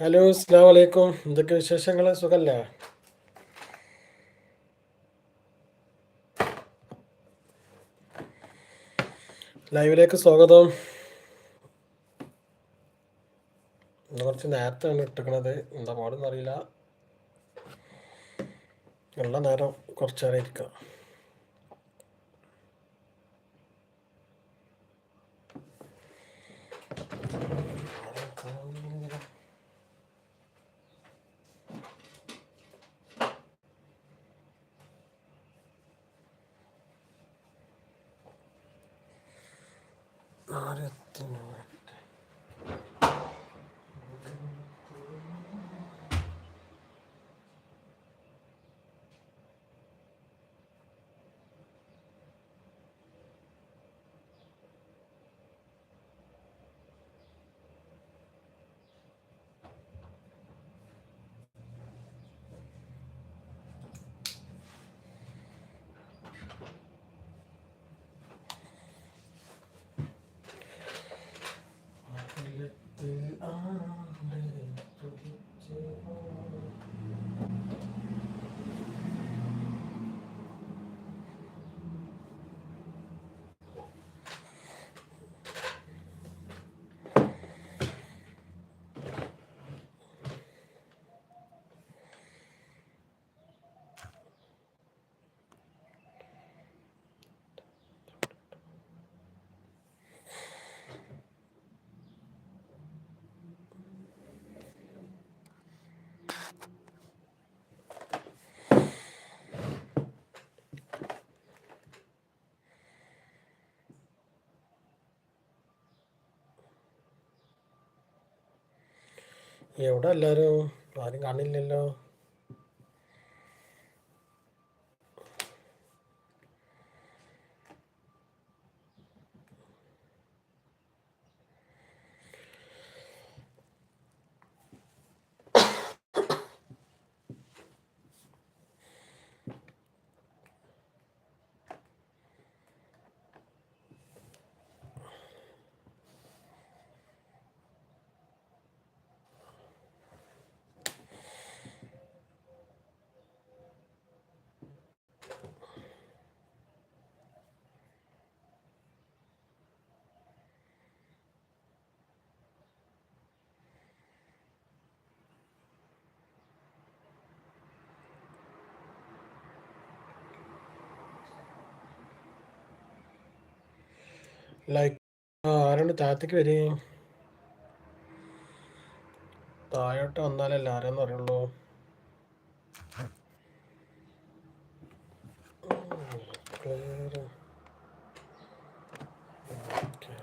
Hello അസ്സാം വലൈക്കും എന്തൊക്കെ വിശേഷങ്ങൾ സുഖല്ല? ലൈവിലേക്ക് സ്വാഗതം. കുറച്ച് നേരത്തെയാണ് ഇട്ടിക്കണത്. എന്താ പാടെന്നറിയില്ല. ഉള്ള നേരം കുറച്ചേറെ ഇരിക്കാം. എവിടെ എല്ലാവരും ആരും കാണില്ലല്ലോ. ലൈക്ക് ആരാണ് താഴത്തേക്ക് വരി? താഴോട്ട് വന്നാലല്ല ആരാന്ന് അറിയുള്ളൂ. പേര് ഓക്കേ.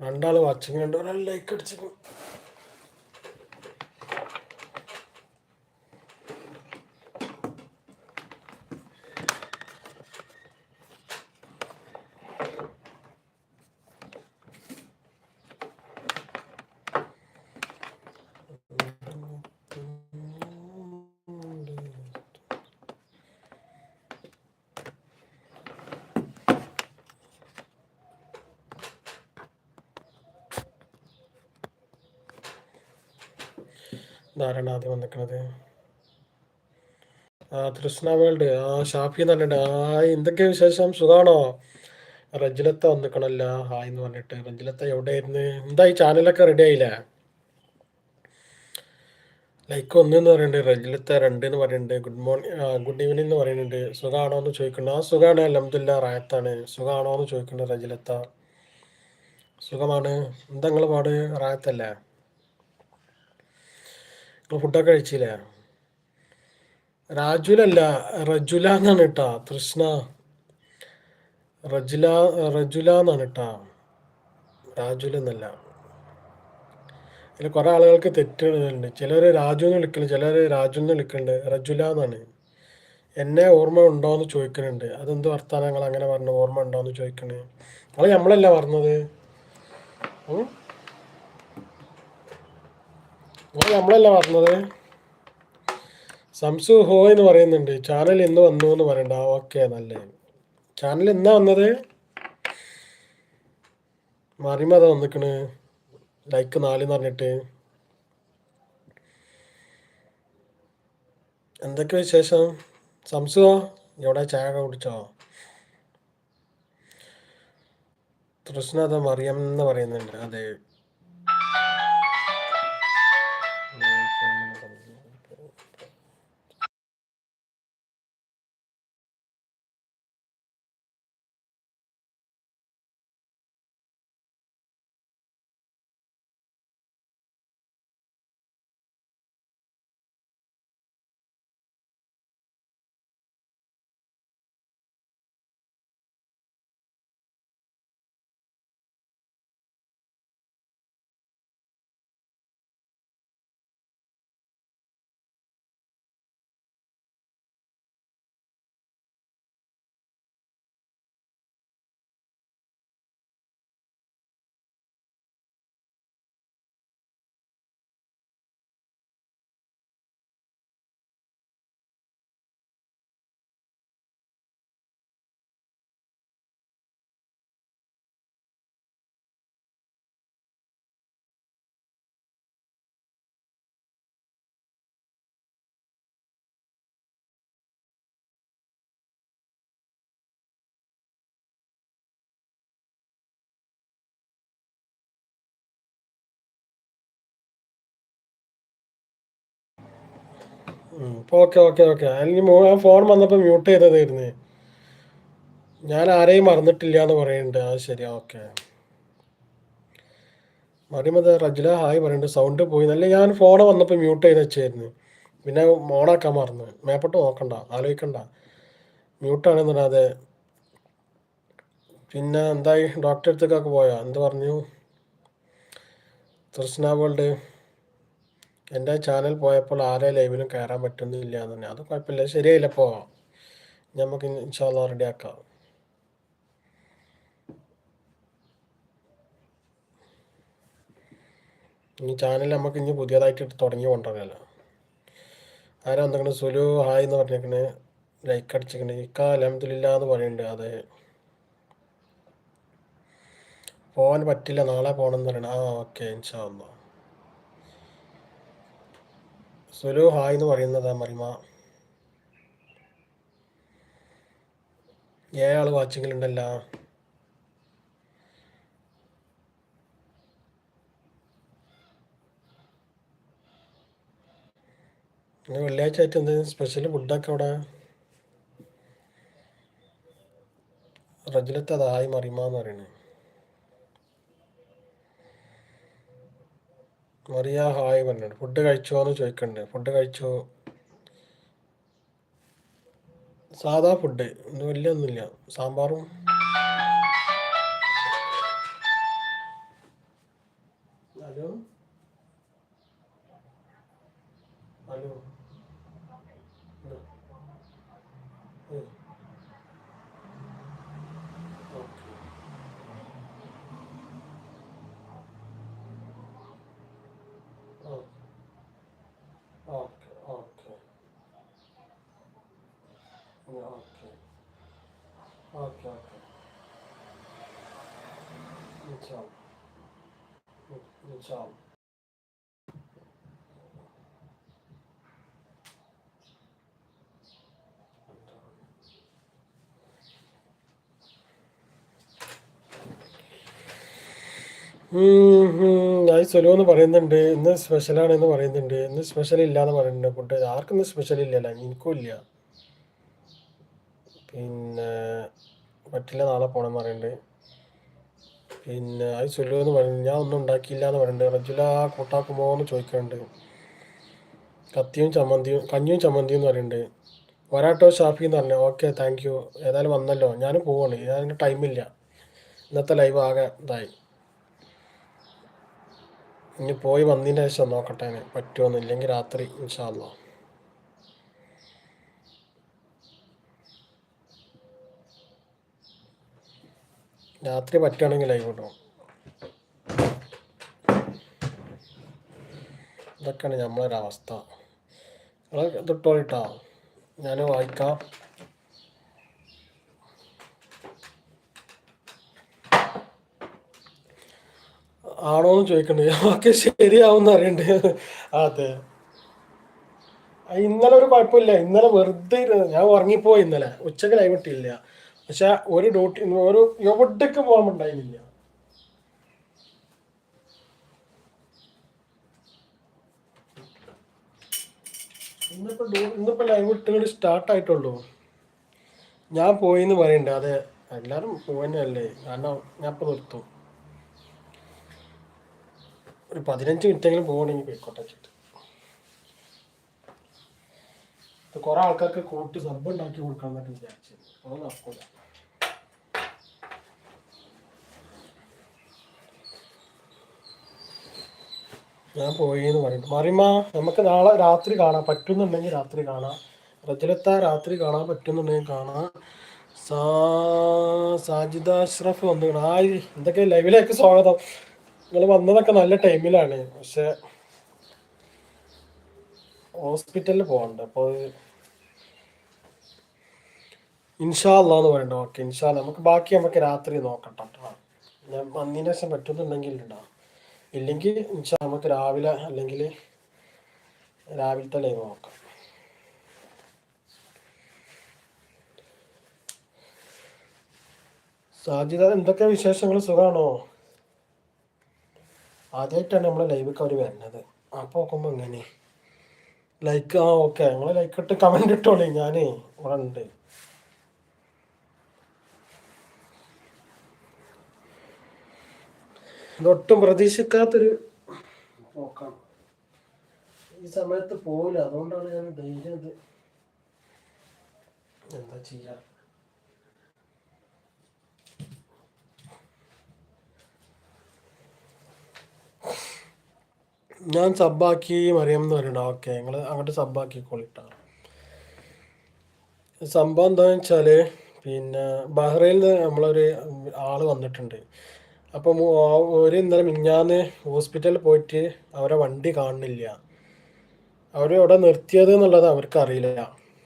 രണ്ടാൾ വാച്ചിങ് ഉണ്ട് ഒരാൾ ലൈക്ക് അടിച്ചു ധാരാളം ആദ്യം വന്നിക്കണത് ആ തൃഷ്ണ വേൾഡ്. ആ ഷാഫി എന്ന് പറഞ്ഞിട്ട്. ആ എന്തൊക്കെ വിശേഷം? സുഖാണോ? റജിലത്ത വന്നിക്കണല്ല ഹായ് എന്ന് പറഞ്ഞിട്ട്. റജിലത്ത എവിടെയായിരുന്നു? എന്താ ഈ ചാനലൊക്കെ റെഡി ആയില്ലേ? ലൈക്ക് ഒന്ന് എന്ന് പറയുന്നുണ്ട് റജിലത്ത രണ്ട് എന്ന് പറയുന്നുണ്ട് ഗുഡ് മോർണിംഗ് ഗുഡ് ഈവനിങ് എന്ന് പറയുന്നുണ്ട്. സുഖാണോ എന്ന് ചോദിക്കുന്നു ആ സുഖാണ് അലഹമില്ല റായത്താണ്. സുഖാണോ എന്ന് ചോദിക്കുന്നുണ്ട് റജിലത്ത. സുഖമാണ്. എന്താ നിങ്ങൾ പാട്? റായത്തല്ലേ? ഫുഡൊക്കെ കഴിച്ചില്ലേ? രാജുലല്ല റജുല എന്നാണ് കേട്ടാ തൃഷ്ണ. റജുല റജുല എന്നാണ് കേട്ടാ. രാജുല എന്നല്ല അതിൽ കുറെ ആളുകൾക്ക് തെറ്റുകളുണ്ട്. ചിലർ രാജു എന്ന് വിളിക്കുന്നു ചിലർ രാജു എന്ന് വിളിക്കുന്നുണ്ട് റജുല എന്നാണ് എന്നെ ഓർമ്മ ഉണ്ടോ എന്ന് ചോദിക്കുന്നുണ്ട് അതെന്ത് വർത്താനങ്ങൾ അങ്ങനെ പറഞ്ഞു? ഓർമ്മ ഉണ്ടോ എന്ന് ചോദിക്കണേ. അത് നമ്മളല്ല പറഞ്ഞത്? അത് നമ്മളല്ല പറഞ്ഞത്? സംസു ഹോ എന്ന് പറയുന്നുണ്ട്. ചാനൽ ഇന്ന് വന്നു എന്ന് പറയണ്ട. ഓക്കെ നല്ല. ചാനൽ എന്നാ വന്നത്? മറിമത വന്നിക്കണ്. ലൈക്ക് നാല് എന്ന് പറഞ്ഞിട്ട്. എന്തൊക്കെ വിശേഷം? സംസുവോ എവിടെ ചായ കുടിച്ചോ? തൃഷ്ണത മറിയം എന്ന് പറയുന്നുണ്ട്. അതെ. Okay okay okay. അല്ലെങ്കിൽ ആ ഫോൺ വന്നപ്പോൾ മ്യൂട്ട് ചെയ്തതായിരുന്നേ. ഞാൻ ആരെയും മറന്നിട്ടില്ല എന്ന് പറയുന്നുണ്ട്. അത് ശരി ഓക്കെ. മറിമത് റജില ഹായ് പറയുന്നുണ്ട്. സൗണ്ട് പോയി. നല്ല ഞാൻ ഫോൺ വന്നപ്പോൾ മ്യൂട്ട് ചെയ്ത് വെച്ചായിരുന്നു. പിന്നെ ഓണാക്കാൻ മറന്നു. മേപ്പോട്ട് നോക്കണ്ട ആലോചിക്കണ്ട. മ്യൂട്ടാണെന്ന് അതെ പിന്നെ എന്തായി? ഡോക്ടറെ അടുത്തേക്കൊക്കെ പോയാ? എന്ത് പറഞ്ഞു? തൃഷ്ണ വേൾഡ് എന്റെ ചാനൽ പോയപ്പോൾ ആരെ ലൈവിലും കയറാൻ പറ്റുന്നില്ല എന്ന് തന്നെ അത് കുഴപ്പമില്ല. ശരിയായില്ല പോവാം നമുക്ക് ഇൻഷാല്ല റെഡിയാക്കാം ഇനി ചാനൽ നമുക്ക് ഇനി പുതിയതായിട്ട് തുടങ്ങി കൊണ്ടുവരാമല്ലോ ആരാ എന്തെങ്കിലും സുലു ഹായ് എന്ന് പറഞ്ഞേക്കണ് ലൈക്ക് അടിച്ചിരിക്കണേ. ഇക്ക അലഹമില്ല എന്ന് പറയുന്നുണ്ട്. അതെ. പോകാൻ പറ്റില്ല. നാളെ പോകണം എന്ന് പറയണം ആ ഓക്കെ ഇൻഷാല്ല സുലു ഹായ് എന്ന് പറയുന്നത് മറിമ. ഏഴാൾ വാച്ചിങ്ങിലുണ്ടല്ലോ ഇന്ന് വെള്ളിയാഴ്ച ആയിട്ട് എന്തെങ്കിലും സ്പെഷ്യൽ ഫുഡൊക്കെ അവിടെ? റജിലത്ത് അതായി മറിമ എന്ന് പറയുന്നത്. മറിയ ഹായ് പറഞ്ഞിട്ട് ഫുഡ് കഴിച്ചോ എന്ന് ചോദിക്കണ്ട്. ഫുഡ് കഴിച്ചോ? സാധാ ഫുഡ്. ഒന്നും വലിയ ഒന്നുമില്ല. സാമ്പാറും hello hello okay okay okay okay okay ഇൻഷാ ഇൻഷാ ഞാൻ സ്വലോ എന്ന് പറയുന്നുണ്ട്. ഇന്ന് സ്പെഷ്യലാണെന്ന് പറയുന്നുണ്ട്. ഇന്ന് സ്പെഷ്യൽ ഇല്ല എന്ന് പറയുന്നുണ്ട് ഫുഡ് ആർക്കും ഇന്ന് സ്പെഷ്യൽ ഇല്ലല്ല. എനിക്കും ഇല്ല. പിന്നെ പറ്റില്ല നാളെ പോകണമെന്ന് പറയുന്നുണ്ട്. പിന്നെ അത് ചൊല്ലുമെന്ന് പറയുന്നത് ഞാൻ ഒന്നും ഉണ്ടാക്കിയില്ല എന്ന് പറയുന്നുണ്ട് റജുല കൂട്ടാക്കുമോ എന്ന് ചോദിക്കുന്നുണ്ട് കത്തിയും ചമ്മന്തിയും കഞ്ഞിയും ചമ്മന്തിയും എന്ന് പറയുന്നുണ്ട് വരാട്ടോ ഷാഫി എന്ന് പറഞ്ഞു. ഓക്കെ താങ്ക് യു ഏതായാലും വന്നല്ലോ. ഞാനും പോവാണ്. ഞാൻ ടൈമില്ല ഇന്നത്തെ ലൈവ് ആകെ ഇതായി. ഇനി പോയി വന്നതിന് ശേഷം നോക്കട്ടെ. പറ്റുമോ ഇല്ലെങ്കിൽ രാത്രി ഇൻഷാല്ലോ രാത്രി പറ്റുകയാണെങ്കിൽ ഇടും ഇതൊക്കെയാണ് നമ്മളൊരവസ്ഥ നിങ്ങൾ തൊട്ടോളിട്ടാ ഞാൻ വായിക്കാം. ആണോന്ന് ചോദിക്കണ്ടേ. ഓക്കെ ശരിയാവും അറിയണ്ടേ അതെ. ഇന്നലെ ഒരു കുഴപ്പമില്ല. ഇന്നലെ വെറുതെ ഇരുന്നത് ഞാൻ ഉറങ്ങിപ്പോയി ഇന്നലെ. ഉച്ചയ്ക്ക് ലൈവ് ഇട്ടില്ല. പക്ഷെ ഒരു ഡ്യൂട്ടി ഒരു എവിടേക്ക് പോകാൻ ഉണ്ടായിരുന്നില്ല. ഇന്നിപ്പോ ഇന്നിപ്പോ ലൈവ് ഇട്ടുകൊണ്ട് സ്റ്റാർട്ട് ആയിട്ടുള്ളൂ. ഞാൻ പോയിന്ന് പറയണ്ട അതെ എല്ലാരും പോവന്നല്ലേ കാരണം ഞാൻ ഇപ്പൊ നിർത്തും. ഒരു പതിനഞ്ച് മിനിറ്റെങ്കിലും പോകണമെങ്കിൽ പോയിക്കോട്ടെ കുറെ ആൾക്കാർക്ക് കൂട്ടി സബ് ഉണ്ടാക്കി കൊടുക്കണം എന്നൊക്കെ വിചാരിച്ചു. അത് നടക്കൂല ഞാൻ പോയി എന്ന് പറയുന്നു. മറിമ നമുക്ക് നാളെ രാത്രി കാണാം. പറ്റുന്നുണ്ടെങ്കിൽ രാത്രി കാണാം. റജലത്ത രാത്രി കാണാൻ പറ്റുന്നുണ്ടെങ്കിൽ കാണാം. സാ സാജിദ അഷ്റഫ് വന്നു ആയി എന്തൊക്കെ ലൈവിലേക്ക് സ്വാഗതം. നിങ്ങൾ വന്നതൊക്കെ നല്ല ടൈമിലാണ്. പക്ഷെ ഹോസ്പിറ്റലിൽ പോകണ്ട. അപ്പോൾ ഇൻഷാല്ല എന്ന് പറയണ്ട ഓക്കെ ഇൻഷാല്ല നമുക്ക് ബാക്കി നമുക്ക് രാത്രി നോക്കട്ടെ ഞാൻ വന്നതിന് ശേഷം പറ്റുന്നുണ്ടെങ്കിൽ ഉണ്ടാവും ഇല്ലെങ്കിൽ ഇൻഷാ നമുക്ക് രാവിലെ അല്ലെങ്കിൽ രാവിലത്തെ ലൈവ് നോക്കാം. സാധ്യത എന്തൊക്കെ വിശേഷങ്ങൾ? സുഖമാണോ ആദ്യമായിട്ടാണ് നമ്മളെ ലൈവൊക്കെ അവർ വരുന്നത്. അപ്പോൾ നോക്കുമ്പോൾ എങ്ങനെ ലൈക്ക് ആ ഓക്കെ നിങ്ങൾ ലൈക്ക് ഇട്ട് കമന്റ് ഇട്ടോളി. ഞാൻ ഇവിടെ ഉണ്ട്. ഇതൊട്ടും പ്രതീക്ഷിക്കാത്തൊരു പോക്കാണ്. ഈ സമയത്ത് പോകില്ല അതുകൊണ്ടാണ് ഞാൻ ധൈര്യം എന്താ ചെയ്യാ? ഞാൻ സബ്ബാക്കി മറിയം എന്ന് പറയണ ഓക്കെ. നിങ്ങൾ അങ്ങോട്ട് സബ്ബാക്കിക്കോളിട്ടാ സംഭവം എന്താണെന്ന് വെച്ചാൽ പിന്നെ ബഹ്റൈനിൽ നമ്മളൊരു ആൾ വന്നിട്ടുണ്ട്. അപ്പം ഒരു ഇന്നലെ മിഞ്ഞാന്ന് ഹോസ്പിറ്റലിൽ പോയിട്ട് അവരെ വണ്ടി കാണുന്നില്ല. അവർ അവിടെ നിർത്തിയത് എന്നുള്ളത് അവർക്ക് അറിയില്ല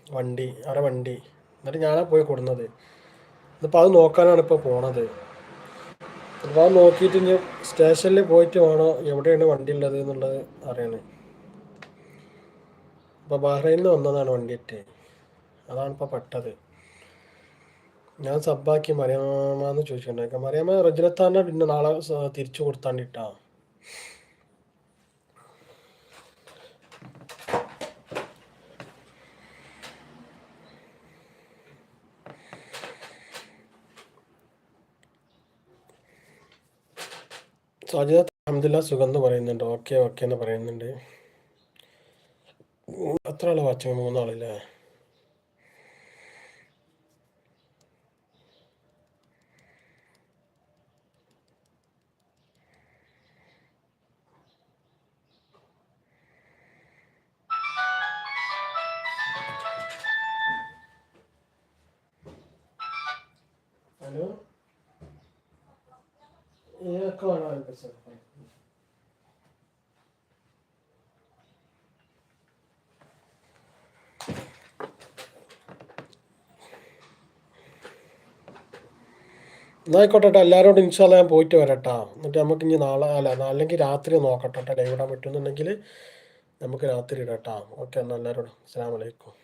വണ്ടി അവരെ വണ്ടി. എന്നിട്ട് ഞാനാ പോയി കൊടുന്നത്. ഇന്നിപ്പോൾ അത് നോക്കാനാണ് ഇപ്പോൾ പോണത്. അപ്പോൾ അത് നോക്കിയിട്ട് ഇനി സ്റ്റേഷനിൽ പോയിട്ട് വേണോ എവിടെയാണ് വണ്ടി ഉള്ളത് എന്നുള്ളത് അറിയണേ അപ്പോൾ ബഹ്റൈനിൽ നിന്ന് വന്നതാണ് വണ്ടിയിട്ട് അതാണ് ഇപ്പോൾ പെട്ടത്. ഞാൻ സബ്ബാക്കി മറിയാമെന്ന് ചോദിച്ചിട്ടുണ്ടായിരിക്കാം മറിയാമ റജലത്താറിനെ പിന്നെ നാളെ തിരിച്ചു കൊടുത്താണ്ടിട്ടാ. സാജിദ അഹമ്മദില്ല സുഗന്ധ പറയുന്നുണ്ട്. ഓക്കെ ഓക്കെ എന്ന് പറയുന്നുണ്ട്. അത്ര ആളെ വാച്ചു മൂന്നാളല്ലേ? ഏതൊക്കെ വേണം എനിക്ക് എന്നായിക്കോട്ടെ എല്ലാവരോടും ഇൻഷാല്ല ഞാൻ പോയിട്ട് വരട്ടാ. എന്നിട്ട് നമുക്ക് ഇനി നാളെ അല്ല അല്ലെങ്കിൽ രാത്രി നോക്കട്ടെ ലൈവ് ഇടാൻ പറ്റുന്നുണ്ടെങ്കിൽ നമുക്ക് രാത്രി ഇടട്ടാ. ഓക്കെ എന്നാൽ എല്ലാവരോടും അസ്സാം വലൈക്കും